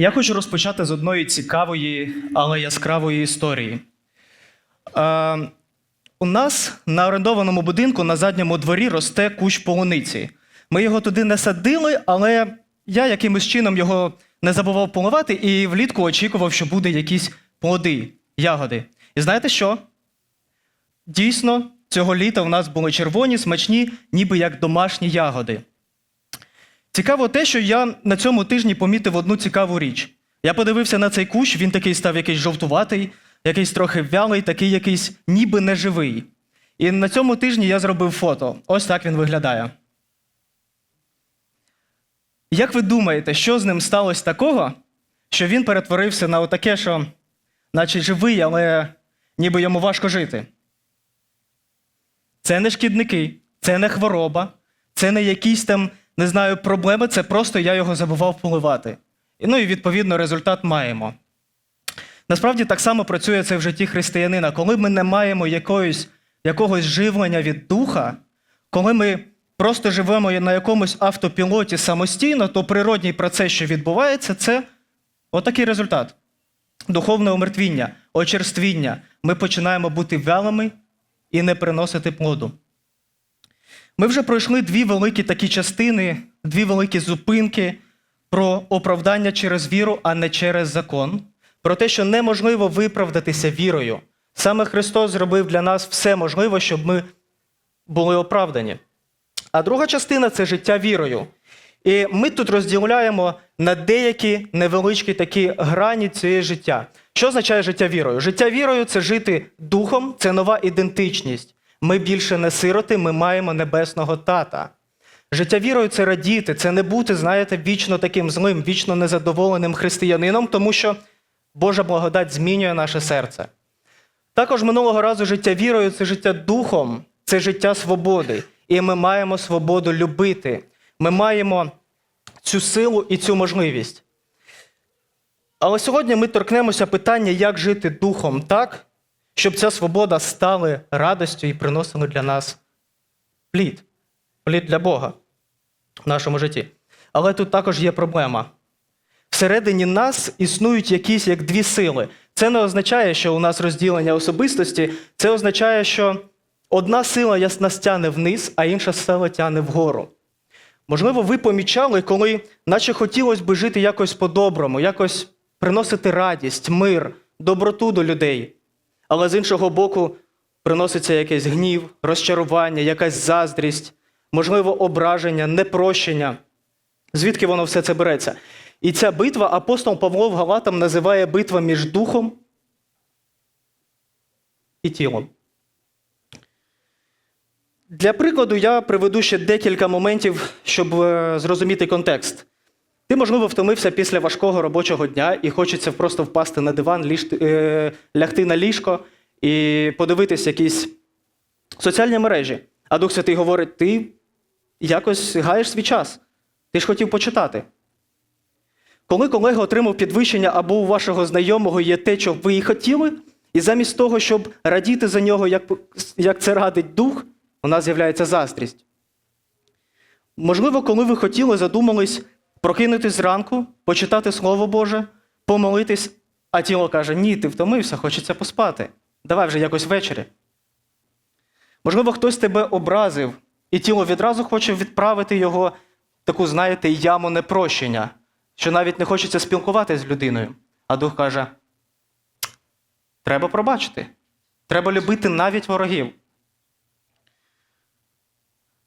Я хочу розпочати з одної цікавої, але яскравої історії. Е, у нас на орендованому будинку на задньому дворі росте кущ полуниці. Ми його туди не садили, але я якимось чином його не забував поливати і влітку очікував, що буде якісь плоди, ягоди. І знаєте що? Дійсно, цього літа у нас були червоні, смачні, ніби як домашні ягоди. Цікаво те, що я на цьому тижні помітив одну цікаву річ. Я подивився на цей кущ, він такий став якийсь жовтуватий, якийсь трохи вялий, такий якийсь ніби неживий. І на цьому тижні я зробив фото. Ось так він виглядає. Як ви думаєте, що з ним сталося такого, що він перетворився на отаке, що наче живий, але ніби йому важко жити? Це не шкідники, це не хвороба, це не якісь там, не знаю, проблеми, це просто я його забував поливати. Ну і відповідно результат маємо. Насправді так само працює це в житті християнина. Коли ми не маємо якоїсь, якогось живлення від духа, коли ми просто живемо на якомусь автопілоті самостійно, то природній процес, що відбувається, це отакий результат. Духовне умертвіння, очерствіння. Ми починаємо бути вялими і не приносити плоду. Ми вже пройшли дві великі такі частини, дві великі зупинки про оправдання через віру, а не через закон, про те, що неможливо виправдатися вірою. Саме Христос зробив для нас все можливе, щоб ми були оправдані. А друга частина це життя вірою. І ми тут розділяємо на деякі невеличкі такі грані цієї життя. Що означає життя вірою? Життя вірою це жити духом, це нова ідентичність. Ми більше не сироти, ми маємо небесного тата. Життя вірою це радіти, це не бути, знаєте, вічно таким злим, вічно незадоволеним християнином, тому що Божа благодать змінює наше серце. Також минулого разу життя вірою це життя духом, це життя свободи. І ми маємо свободу любити. Ми маємо цю силу і цю можливість. Але сьогодні ми торкнемося питання, як жити духом так, щоб ця свобода стала радістю і приносила для нас плід, плід для Бога в нашому житті. Але тут також є проблема. Всередині нас існують якісь як дві сили. Це не означає, що у нас розділення особистості, це означає, що одна сила нас тяне вниз, а інша сила тяне вгору. Можливо, ви помічали, коли наче хотілося би жити якось по-доброму, якось приносити радість, мир, доброту до людей. Але з іншого боку, приноситься якийсь гнів, розчарування, якась заздрість, можливо, ображення, непрощення. Звідки воно все це береться? І ця битва апостол Павло в Галатам називає битва між духом і тілом. Для прикладу, я приведу ще декілька моментів, щоб е, зрозуміти контекст. Ти, можливо, втомився після важкого робочого дня і хочеться просто впасти на диван, ліж, е, лягти на ліжко і подивитись якісь соціальні мережі. А Дух Святий говорить: ти якось гаєш свій час. Ти ж хотів почитати. Коли колега отримав підвищення або у вашого знайомого є те, що ви і хотіли, і замість того, щоб радіти за нього, як, як це радить дух, у нас з'являється заздрість. Можливо, коли ви хотіли, задумались прокинутись зранку, почитати Слово Боже, помолитись, а тіло каже: Ні, ти втомився, хочеться поспати. Давай вже якось ввечері. Можливо, хтось тебе образив, і тіло відразу хоче відправити його в таку, знаєте, яму непрощення, що навіть не хочеться спілкуватися з людиною. А дух каже: треба пробачити. Треба любити навіть ворогів.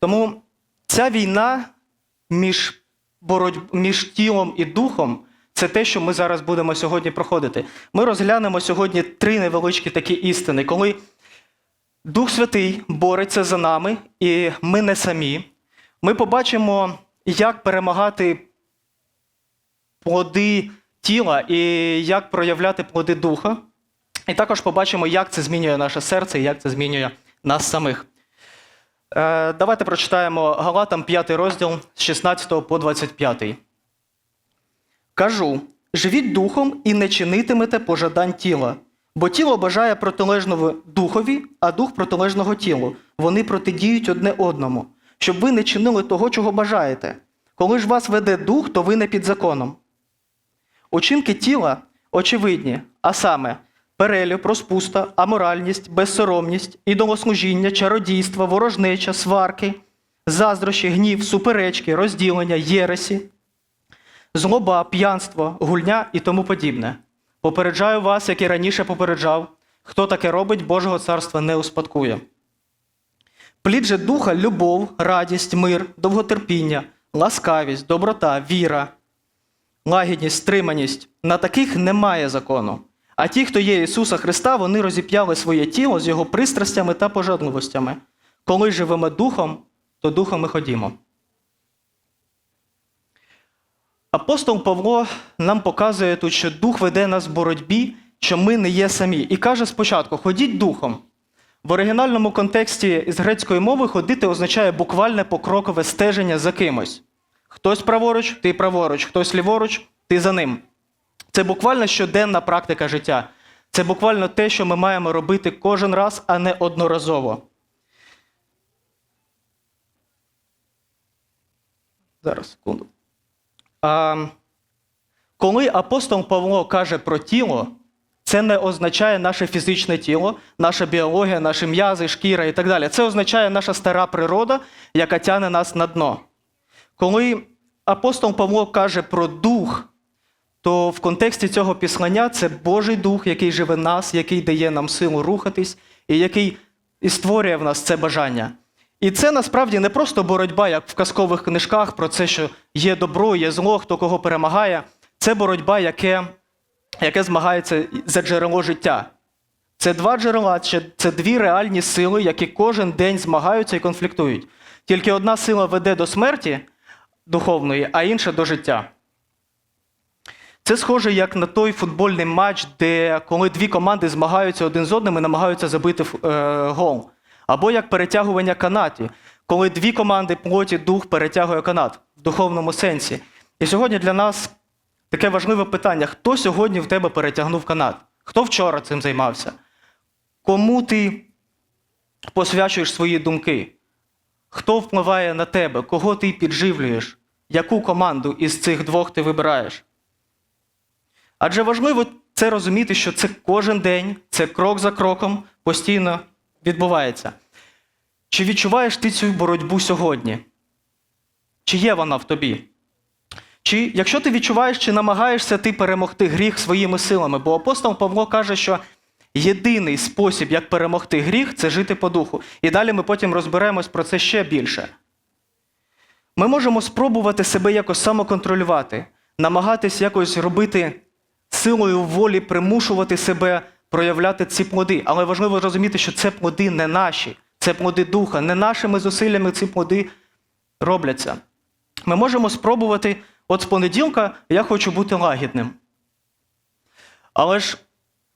Тому ця війна між, боротьб... між тілом і духом це те, що ми зараз будемо сьогодні проходити. Ми розглянемо сьогодні три невеличкі такі істини, коли Дух Святий бореться за нами, і ми не самі. Ми побачимо, як перемагати плоди тіла і як проявляти плоди духа. І також побачимо, як це змінює наше серце і як це змінює нас самих. Е, Давайте прочитаємо Галатам 5 розділ з 16 по 25. Кажу: живіть духом і не чинитимете пожадань тіла, бо тіло бажає протилежного духові, а дух протилежного тілу. Вони протидіють одне одному, щоб ви не чинили того, чого бажаєте. Коли ж вас веде дух, то ви не під законом. Учинки тіла очевидні, а саме перелюб, розпуста, аморальність, безсоромність, ідолослужіння, чародійство, ворожнеча, сварки, заздрощі, гнів, суперечки, розділення, єресі, злоба, п'янство, гульня і тому подібне. Попереджаю вас, як і раніше попереджав, хто таке робить, Божого царства не успадкує. Плід же духа любов, радість, мир, довготерпіння, ласкавість, доброта, віра, лагідність, стриманість. На таких немає закону. А ті, хто є Ісуса Христа, вони розіп'яли своє тіло з його пристрастями та пожадливостями. Коли живемо духом, то духом і ходімо. Апостол Павло нам показує тут, що дух веде нас в боротьбі, що ми не є самі. І каже спочатку: ходіть духом. В оригінальному контексті з грецької мови ходити означає буквальне покрокове стеження за кимось. Хтось праворуч, ти праворуч, хтось ліворуч, ти за ним. Це буквально щоденна практика життя. Це буквально те, що ми маємо робити кожен раз, а не одноразово. Зараз, секунду. А, коли апостол Павло каже про тіло, це не означає наше фізичне тіло, наша біологія, наші м'язи, шкіра і так далі. Це означає наша стара природа, яка тягне нас на дно. Коли апостол Павло каже про дух, то в контексті цього післання це Божий дух, який живе в нас, який дає нам силу рухатись, і який і створює в нас це бажання. І це насправді не просто боротьба, як в казкових книжках, про це, що є добро, є зло, хто кого перемагає. Це боротьба, яке, яке змагається за джерело життя. Це два джерела, це дві реальні сили, які кожен день змагаються і конфліктують. Тільки одна сила веде до смерті духовної, а інша до життя. Це схоже як на той футбольний матч, де коли дві команди змагаються один з одним і намагаються забити е, гол. Або як перетягування канатів, коли дві команди плоті дух перетягує канат в духовному сенсі. І сьогодні для нас таке важливе питання: хто сьогодні в тебе перетягнув канат? Хто вчора цим займався? Кому ти посвячуєш свої думки? Хто впливає на тебе? Кого ти підживлюєш? Яку команду із цих двох ти вибираєш? Адже важливо це розуміти, що це кожен день, це крок за кроком постійно відбувається. Чи відчуваєш ти цю боротьбу сьогодні? Чи є вона в тобі? Чи якщо ти відчуваєш, чи намагаєшся ти перемогти гріх своїми силами? Бо апостол Павло каже, що єдиний спосіб, як перемогти гріх, це жити по духу. І далі ми потім розберемось про це ще більше. Ми можемо спробувати себе якось самоконтролювати, намагатись якось робити силою волі, примушувати себе проявляти ці плоди. Але важливо розуміти, що це плоди не наші, це плоди духа. Не нашими зусиллями ці плоди робляться. Ми можемо спробувати, от з понеділка я хочу бути лагідним. Але ж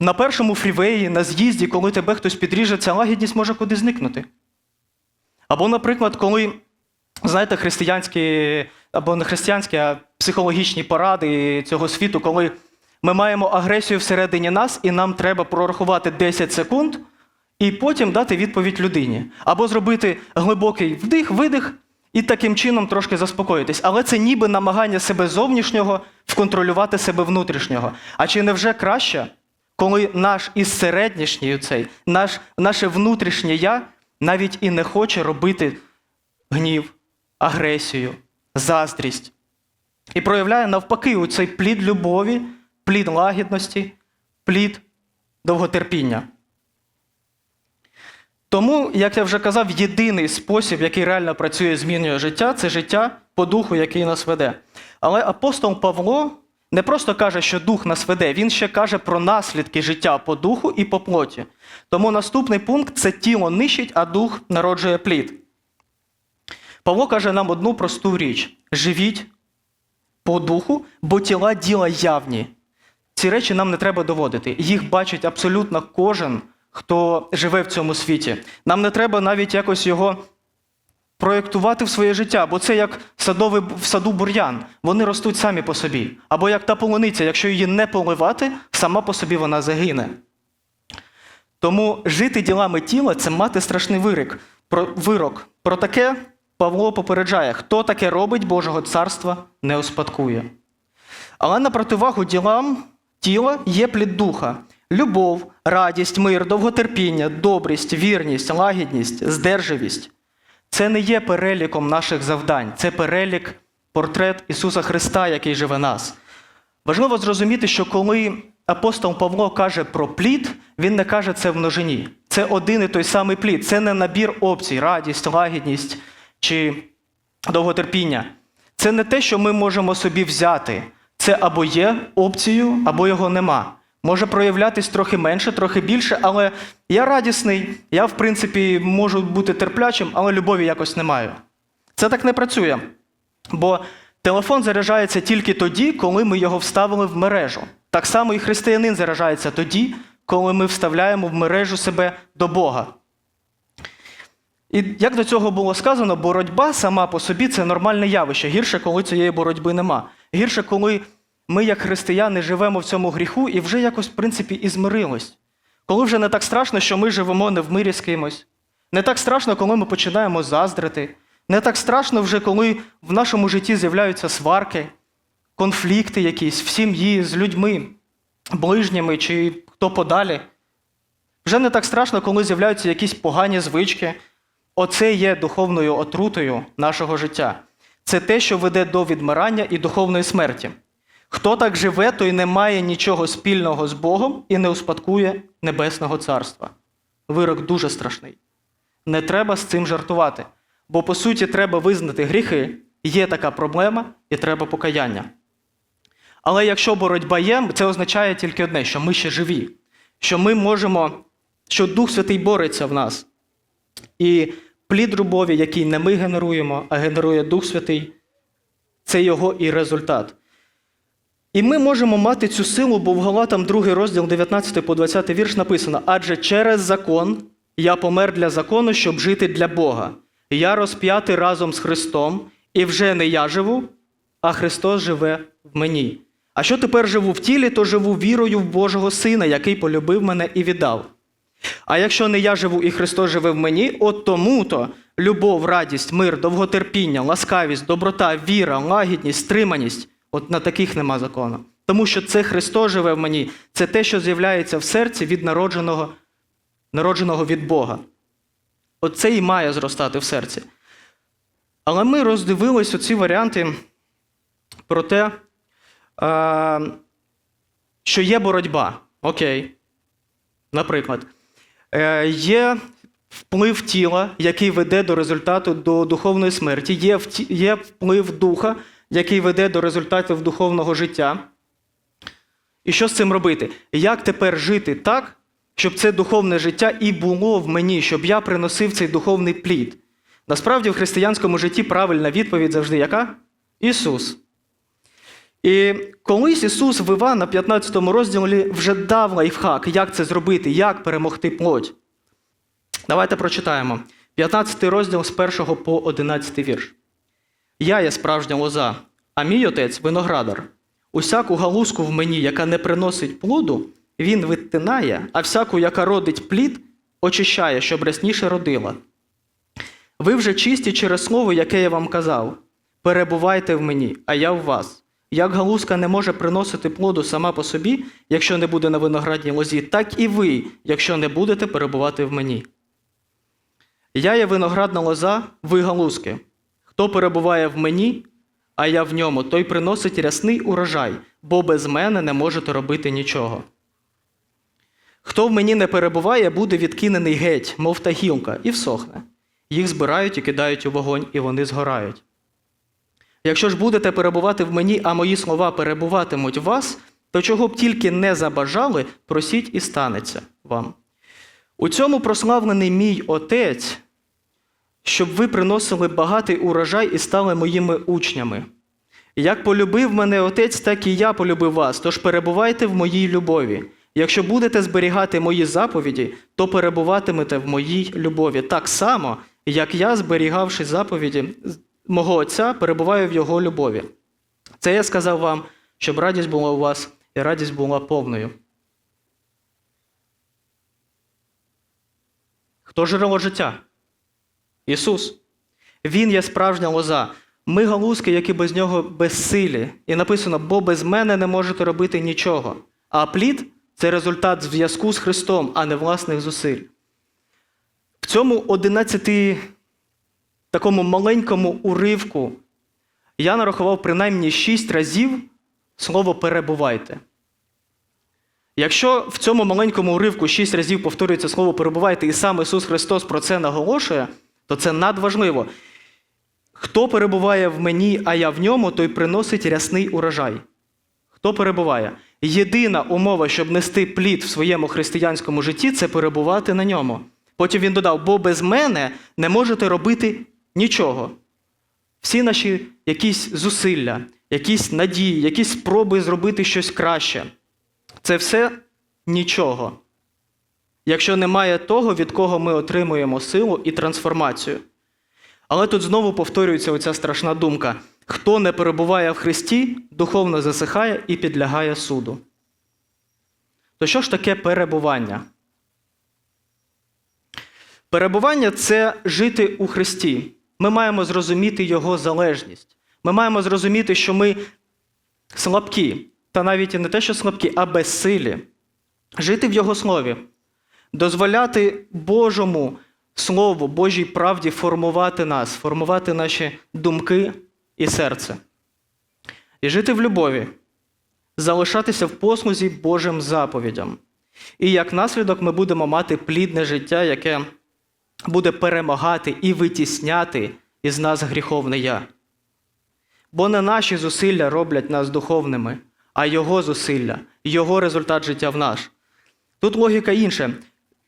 на першому фрівеї, на з'їзді, коли тебе хтось підріже, ця лагідність може куди зникнути. Або, наприклад, коли, знаєте, християнські, або не християнські, а психологічні поради цього світу, коли ми маємо агресію всередині нас, і нам треба прорахувати 10 секунд і потім дати відповідь людині. Або зробити глибокий вдих, видих і таким чином трошки заспокоїтись. Але це ніби намагання себе зовнішнього вконтролювати себе внутрішнього. А чи не вже краще, коли наш із середнішній цей, наш, наше внутрішнє я навіть і не хоче робити гнів, агресію, заздрість. І проявляє навпаки у цей плід любові, плід лагідності, плід довготерпіння. Тому, як я вже казав, єдиний спосіб, який реально працює, і змінює життя, це життя по духу, який нас веде. Але апостол Павло не просто каже, що дух нас веде, він ще каже про наслідки життя по духу і по плоті. Тому наступний пункт це тіло нищить, а дух народжує плід. Павло каже нам одну просту річ: живіть по духу, бо тіла діла явні. Ці речі нам не треба доводити. Їх бачить абсолютно кожен, хто живе в цьому світі. Нам не треба навіть якось його проєктувати в своє життя, бо це як садовий в саду бур'ян. Вони ростуть самі по собі. Або як та полуниця, якщо її не поливати, сама по собі вона загине. Тому жити ділами тіла це мати страшний вирок. Про, вирок. Про таке Павло попереджає, хто таке робить Божого царства, не успадкує. Але на противагу ділам тіла є плід духа: любов, радість, мир, довготерпіння, добрість, вірність, лагідність, здержливість. Це не є переліком наших завдань, це перелік портрет Ісуса Христа, який живе нас. Важливо зрозуміти, що коли апостол Павло каже про плід, він не каже це в множині. Це один і той самий плід. Це не набір опцій, радість, лагідність чи довготерпіння. Це не те, що ми можемо собі взяти. Це або є опцією, або його нема. Може проявлятись трохи менше, трохи більше, але я радісний, я, в принципі, можу бути терплячим, але любові якось не маю. Це так не працює. Бо телефон заряджається тільки тоді, коли ми його вставили в мережу. Так само і християнин заряджається тоді, коли ми вставляємо в мережу себе до Бога. І як до цього було сказано, боротьба сама по собі це нормальне явище. Гірше, коли цієї боротьби нема. Гірше, коли ми, як християни, живемо в цьому гріху і вже якось, в принципі, і змирились. Коли вже не так страшно, що ми живемо не в мирі з кимось. Не так страшно, коли ми починаємо заздрити. Не так страшно вже, коли в нашому житті з'являються сварки, конфлікти якісь в сім'ї з людьми, ближніми чи хто подалі. Вже не так страшно, коли з'являються якісь погані звички. Оце є духовною отрутою нашого життя. Це те, що веде до відмирання і духовної смерті. Хто так живе, той не має нічого спільного з Богом і не успадкує Небесного Царства. Вирок дуже страшний. Не треба з цим жартувати. Бо, по суті, треба визнати гріхи, є така проблема, і треба покаяння. Але якщо боротьба є, це означає тільки одне, що ми ще живі, що ми можемо, що Дух Святий бореться в нас. І плід любові, який не ми генеруємо, а генерує Дух Святий, це його і результат. І ми можемо мати цю силу, бо в Галатам 2 розділ 19 по 20 вірш написано: адже через закон я помер для закону, щоб жити для Бога. Я розп'ятий разом з Христом, і вже не я живу, а Христос живе в мені. А що тепер живу в тілі, то живу вірою в Божого Сина, який полюбив мене і віддав. А якщо не я живу і Христос живе в мені, от тому-то любов, радість, мир, довготерпіння, ласкавість, доброта, віра, лагідність, стриманість от на таких нема закону. Тому що це Христос живе в мені, це те, що з'являється в серці від народженого, народженого від Бога. Оце і має зростати в серці. Але ми роздивились оці варіанти про те, що є боротьба. Окей. Наприклад, е, є вплив тіла, який веде до результату до духовної смерті, є вплив духа, який веде до результатів духовного життя. І що з цим робити? Як тепер жити так, щоб це духовне життя і було в мені, щоб я приносив цей духовний плід? Насправді, в християнському житті правильна відповідь завжди яка? Ісус. І колись Ісус в Івана 15 розділі вже дав лайфхак, як це зробити, як перемогти плоть. Давайте прочитаємо. 15 розділ з 1 по 11 вірш. Я є справжня лоза, а мій отець виноградар. Усяку галузку в мені, яка не приносить плоду, він відтинає, а всяку, яка родить плід, очищає, щоб рясніше родила. Ви вже чисті через слово, яке я вам казав. Перебувайте в мені, а я в вас. Як галузка не може приносити плоду сама по собі, якщо не буде на виноградній лозі, так і ви, якщо не будете перебувати в мені. Я є виноградна лоза, ви галузки. Хто перебуває в мені, а я в ньому, той приносить рясний урожай, бо без мене не можете робити нічого. Хто в мені не перебуває, буде відкинений геть, мов та гілка, і всохне. Їх збирають і кидають у вогонь, і вони згорають. Якщо ж будете перебувати в мені, а мої слова перебуватимуть в вас, то чого б тільки не забажали, просіть і станеться вам. У цьому прославлений мій Отець, щоб ви приносили багатий урожай і стали моїми учнями. Як полюбив мене Отець, так і я полюбив вас, тож перебувайте в моїй любові. Якщо будете зберігати мої заповіді, то перебуватимете в моїй любові так само, як я, зберігавши заповіді мого Отця, перебуваю в його любові. Це я сказав вам, щоб радість була у вас і радість була повною. Хто джерело життя? Ісус. Він є справжня лоза. Ми галузки, які без нього безсилі. І написано, бо без мене не можете робити нічого. А плід це результат зв'язку з Христом, а не власних зусиль. В цьому 11 такому маленькому уривку я нарахував принаймні 6 разів слово перебувайте. Якщо в цьому маленькому уривку 6 разів повторюється слово перебувайте, і сам Ісус Христос про це наголошує, то це надважливо. Хто перебуває в мені, а я в ньому, той приносить рясний урожай. Хто перебуває? Єдина умова, щоб нести плід в своєму християнському житті, це перебувати на ньому. Потім він додав: бо без мене не можете робити нічого. Всі наші якісь зусилля, якісь надії, якісь спроби зробити щось краще. Це все нічого. Якщо немає того, від кого ми отримуємо силу і трансформацію. Але тут знову повторюється оця страшна думка: хто не перебуває в Христі, духовно засихає і підлягає суду. То що ж таке перебування? Перебування це жити у Христі. Ми маємо зрозуміти Його залежність. Ми маємо зрозуміти, що ми слабкі, та навіть і не те, що слабкі, а безсилі. Жити в Його слові, дозволяти Божому Слову, Божій правді формувати нас, формувати наші думки і серце. І жити в любові, залишатися в послузі Божим заповідям. І як наслідок ми будемо мати плідне життя, яке буде перемагати і витісняти із нас гріховне я. Бо не наші зусилля роблять нас духовними, а Його зусилля, Його результат життя в наш. Тут логіка інша.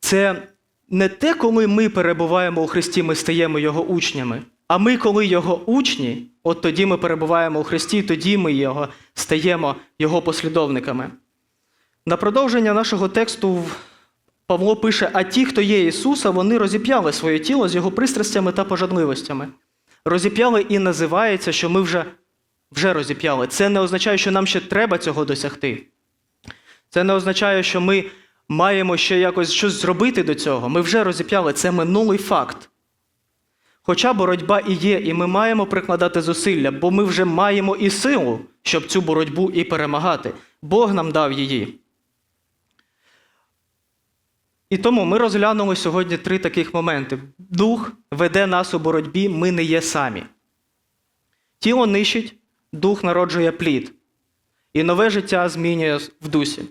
Це не те, коли ми перебуваємо у Христі, ми стаємо Його учнями. А ми, коли Його учні, от тоді ми перебуваємо у Христі, тоді ми його, стаємо Його послідовниками. На продовження нашого тексту Павло пише: а ті, хто є Ісуса, вони розіп'яли своє тіло з його пристрастями та пожадливостями. Розіп'яли і називається, що ми вже, вже розіп'яли. Це не означає, що нам ще треба цього досягти. Це не означає, що ми маємо ще якось щось зробити до цього. Ми вже розіп'яли. Це минулий факт. Хоча боротьба і є, і ми маємо прикладати зусилля, бо ми вже маємо і силу, щоб цю боротьбу і перемагати. Бог нам дав її. І тому ми розглянули сьогодні три таких моменти. Дух веде нас у боротьбі, ми не є самі. Тіло нищить, дух народжує плід. І нове життя змінює в дусі.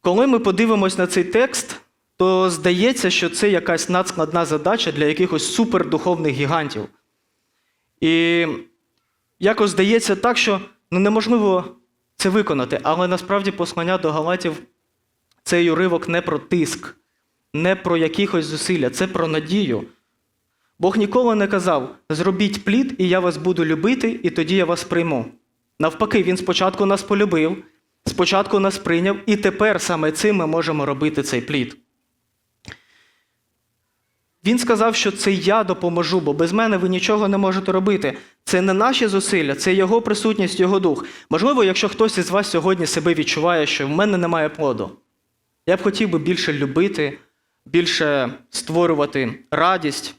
Коли ми подивимось на цей текст, то здається, що це якась надскладна задача для якихось супердуховних гігантів. І якось здається так, що ну, неможливо це виконати, але насправді послання до Галатів цей уривок не про тиск, не про якихось зусилля, це про надію. Бог ніколи не казав: зробіть плід, і я вас буду любити, і тоді я вас прийму. Навпаки, Він спочатку нас полюбив, спочатку нас прийняв, і тепер саме цим ми можемо робити цей плід. Він сказав, що це я допоможу, бо без мене ви нічого не можете робити. Це не наші зусилля, це Його присутність, Його дух. Можливо, якщо хтось із вас сьогодні себе відчуває, що в мене немає плоду. Я б хотів би більше любити, більше створювати радість,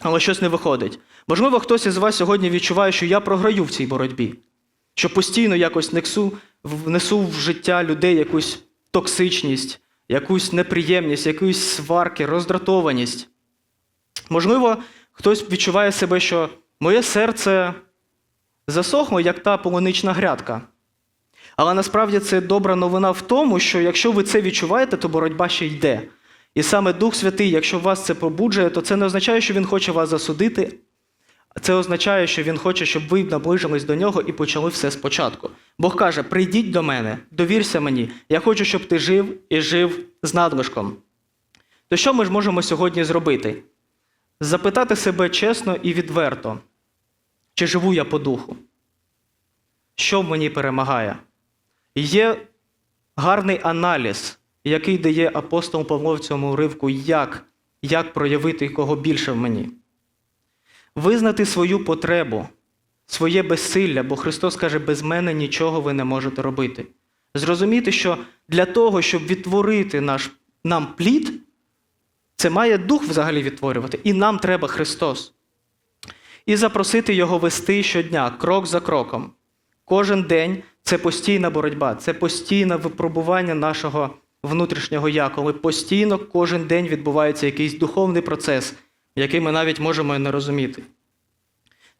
але щось не виходить. Можливо, хтось із вас сьогодні відчуває, що я програю в цій боротьбі, що постійно якось несу, внесу в життя людей якусь токсичність, якусь неприємність, якусь сварки, роздратованість. Можливо, хтось відчуває себе, що моє серце засохло, як та полунична грядка. Але насправді це добра новина в тому, що якщо ви це відчуваєте, то боротьба ще йде. І саме Дух Святий, якщо вас це побуджує, то це не означає, що Він хоче вас засудити. Це означає, що Він хоче, щоб ви наближились до нього і почали все спочатку. Бог каже: прийдіть до мене, довірся мені, я хочу, щоб ти жив і жив з надлишком. То що ми ж можемо сьогодні зробити? Запитати себе чесно і відверто, чи живу я по духу? Що мені перемагає? Є гарний аналіз, який дає апостол Павло в цьому уривку, як, як проявити кого більше в мені. Визнати свою потребу, своє безсилля, бо Христос каже, без мене нічого ви не можете робити. Зрозуміти, що для того, щоб відтворити наш, нам плід, це має дух взагалі відтворювати, і нам треба Христос. і запросити його вести щодня, крок за кроком. Кожен день це постійна боротьба, це постійне випробування нашого внутрішнього я, коли постійно кожен день відбувається якийсь духовний процес, який ми навіть можемо і не розуміти.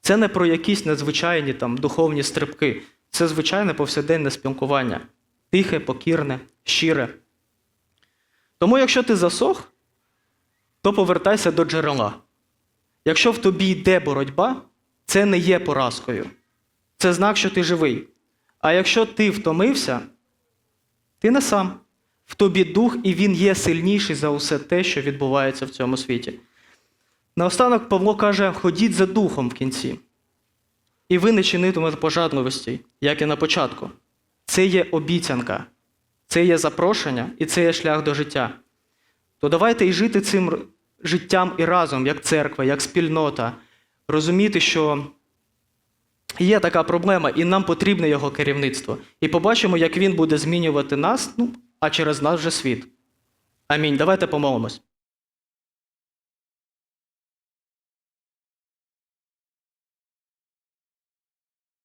Це не про якісь надзвичайні там духовні стрибки, це звичайне повсякденне спілкування, тихе, покірне, щире. Тому, якщо ти засох, то повертайся до джерела. Якщо в тобі йде боротьба, це не є поразкою. Це знак, що ти живий. А якщо ти втомився, ти не сам. В тобі дух, і він є сильніший за усе те, що відбувається в цьому світі. Наостанок Павло каже: ходіть за духом в кінці. І ви не чинитимете пожадливості, як і на початку. Це є обіцянка, це є запрошення і це є шлях до життя. То давайте і жити цим життям і разом, як церква, як спільнота, розуміти, що є така проблема, і нам потрібне його керівництво. І побачимо, як він буде змінювати нас, ну, а через нас вже світ. Амінь. Давайте помолимось.